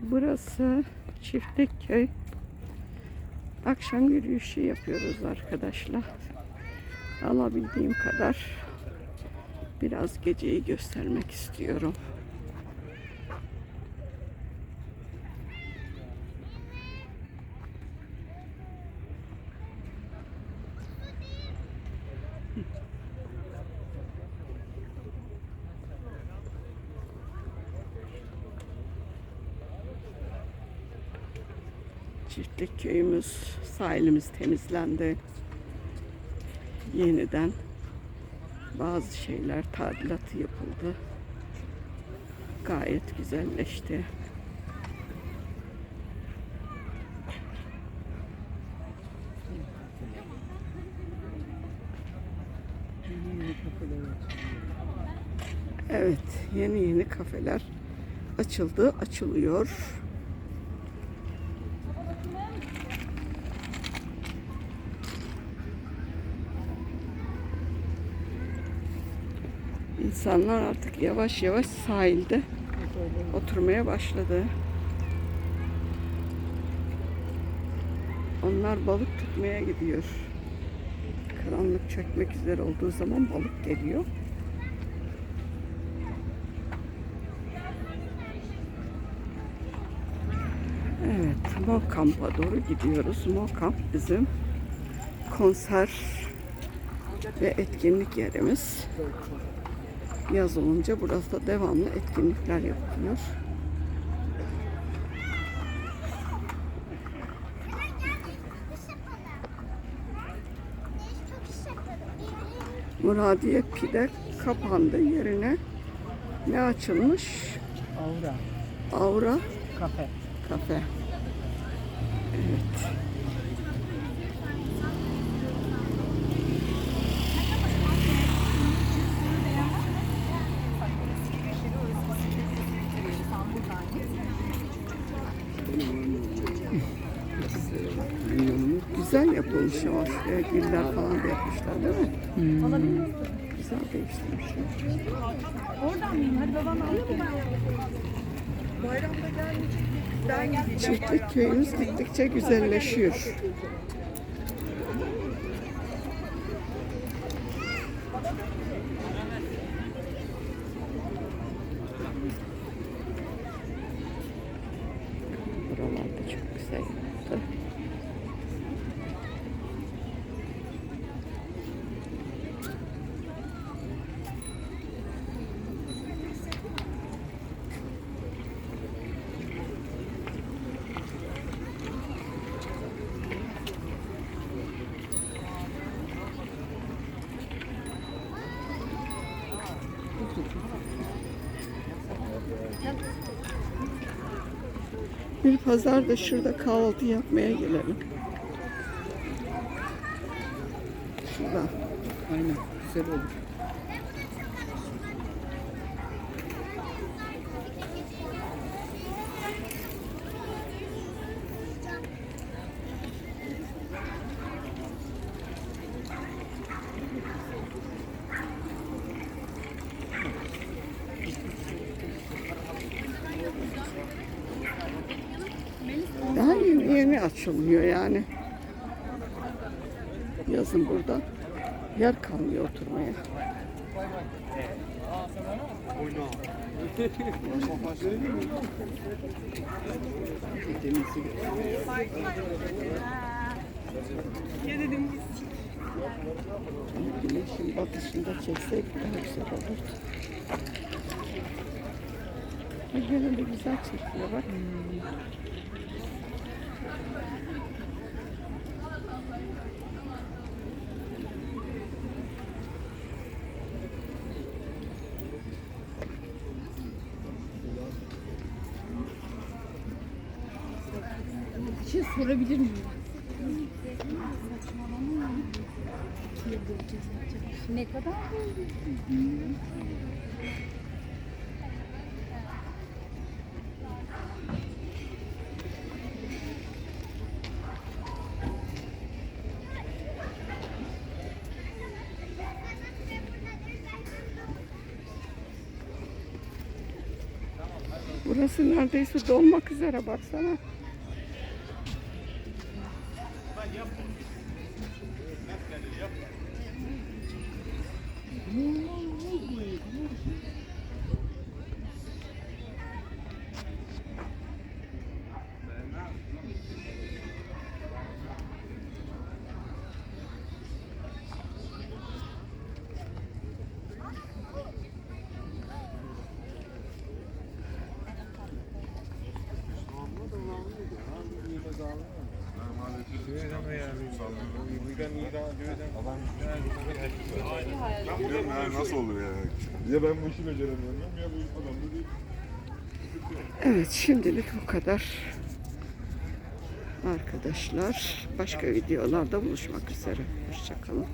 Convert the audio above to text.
Burası Çiftlik Köy. Akşam yürüyüşü yapıyoruz arkadaşlar. Alabildiğim kadar biraz geceyi göstermek istiyorum. Çiftlik köyümüz, sahilimiz temizlendi. Yeniden bazı şeyler tadilatı yapıldı. Gayet güzelleşti. Evet, yeni yeni kafeler açıldı, açılıyor. İnsanlar artık yavaş yavaş sahilde oturmaya başladı. Onlar balık tutmaya gidiyor. Karanlık çökmek üzere olduğu zaman balık geliyor. Evet, Mokamp'a doğru gidiyoruz. Mokamp bizim konser ve etkinlik yerimiz. Yaz olunca burada devamlı etkinlikler yapılıyor. Muradiye Pide kapandı. Yerine ne açılmış? Aura Aura kafe. Kafe. Evet. Güzel yapılmış ama şuraya güller falan da yapmışlar değil mi? Güzel değiştirmişler. Oradan mıyım? Hadi baban alıyor mu ben? Çiftlik köyümüz gittikçe güzelleşiyor. Buralarda çok güzel Bir pazar da şurada kahvaltı yapmaya gelelim. Şurada. Aynen güzel olur. Daha yeni açılıyor yani. Yazın burada yer kalmıyor oturmaya. Güneşin batışında çeksek daha güzel olurdu. Gene de güzel çekiyor bak. Bir şey sorabilir miyim? Ne kadar? Burası neredeyse dolmak üzere baksana. Ben biliyorum nasıl olur ya. Ya ben bu işi beceremiyorum ya bu adam. Evet şimdilik bu kadar. Arkadaşlar başka videolarda buluşmak üzere. Hoşçakalın.